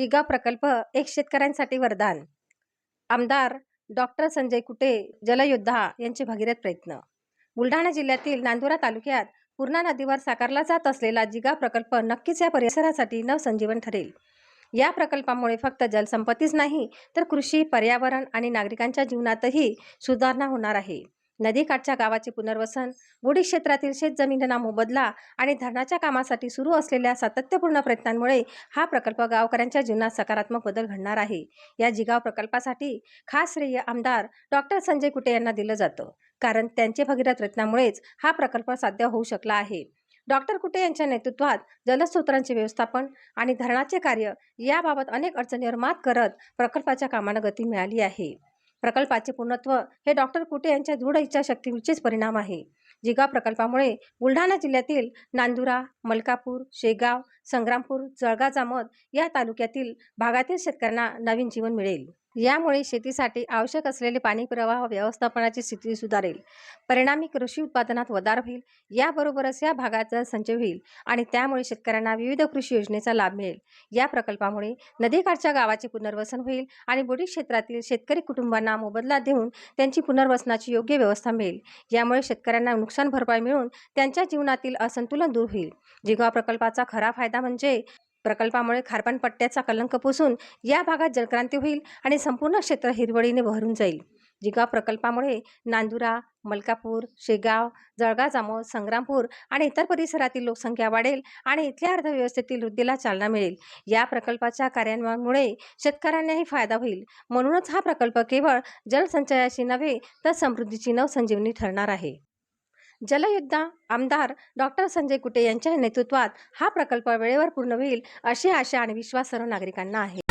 जिगा प्रकल्प एक शेतकऱ्यांसाठी वरदान. आमदार डॉक्टर संजय कुटे जलयोद्धा यांचे भगीरथ प्रयत्न. बुलढाणा जिल्ह्यातील नांदुरा तालुक्यात पूर्णा नदीवर साकारला जात असलेला जिगा प्रकल्प नक्कीच या परिसरासाठी नवसंजीवन ठरेल. या प्रकल्पामुळे फक्त जलसंपत्तीच नाही तर कृषी पर्यावरण आणि नागरिकांच्या जीवनातही सुधारणा होणार आहे. नदीकाठच्या गावाचे पुनर्वसन बुडी क्षेत्रातील शेतजमिनींना मोबदला आणि धरणाच्या कामासाठी सुरू असलेल्या सातत्यपूर्ण प्रयत्नांमुळे हा प्रकल्प गावकऱ्यांच्या जीवनात सकारात्मक बदल घडणार आहे. या जिगाव प्रकल्पासाठी खास श्रेय आमदार डॉक्टर संजय कुटे यांना दिलं जातं. कारण त्यांचे भगीरथ प्रयत्नामुळेच हा प्रकल्प साध्य होऊ शकला आहे. डॉक्टर कुटे यांच्या नेतृत्वात जलस्रोतांचे व्यवस्थापन आणि धरणाचे कार्य याबाबत अनेक अडचणीवर मात करत प्रकल्पाच्या कामाला गती मिळाली आहे. प्रकल्पाचे पूर्णत्व हे डॉक्टर कुटे यांच्या दृढ इच्छाशक्तीचेच परिणाम आहे. जिगा प्रकल्पामुळे बुलढाणा जिल्ह्यातील नांदुरा मलकापूर शेगाव संग्रामपूर जळगाव जामोद या तालुक्यातील भागातील शेतकऱ्यांना नवीन जीवन मिळेल. यामुळे शेतीसाठी आवश्यक असलेले पाणी प्रवाह व्यवस्थापनाची स्थिती सुधारेल. परिणामी कृषी उत्पादनात वधार होईल. याबरोबरच या भागाचा संचय होईल आणि त्यामुळे शेतकऱ्यांना विविध कृषी योजनेचा लाभ मिळेल. या प्रकल्पामुळे नदीकाठच्या गावाचे पुनर्वसन होईल आणि बुडी क्षेत्रातील शेतकरी कुटुंबांना मोबदला देऊन त्यांची पुनर्वसनाची योग्य व्यवस्था मिळेल. यामुळे शेतकऱ्यांना नुकसान भरपाई मिळून त्यांच्या जीवनातील असंतुलन दूर होईल. जिगवा प्रकल्पाचा खरा फायदा म्हणजे प्रकल्पामुळे खारपान पट्ट्याचा कलंक पुसून या भागात जलक्रांती होईल आणि संपूर्ण क्षेत्र हिरवळीने बहरून जाईल. जिगाव प्रकल्पामुळे नांदुरा मलकापूर शेगाव जळगाव जामोद संग्रामपूर आणि इतर परिसरातील लोकसंख्या वाढेल आणि इथल्या अर्थव्यवस्थेतील वृद्धीला चालना मिळेल. या प्रकल्पाच्या कार्यान्वयनामुळे शेतकऱ्यांनाही फायदा होईल. म्हणूनच हा प्रकल्प केवळ जलसंचयाची नव्हे तर समृद्धीची नवसंजीवनी ठरणार आहे. जलयुद्धा आमदार डॉक्टर संजय कुटे यांच्या नेतृत्वात हा प्रकल्प वेळेवर पूर्ण होईल अशी आशा आणि विश्वास सर्व नागरिकांना आहे.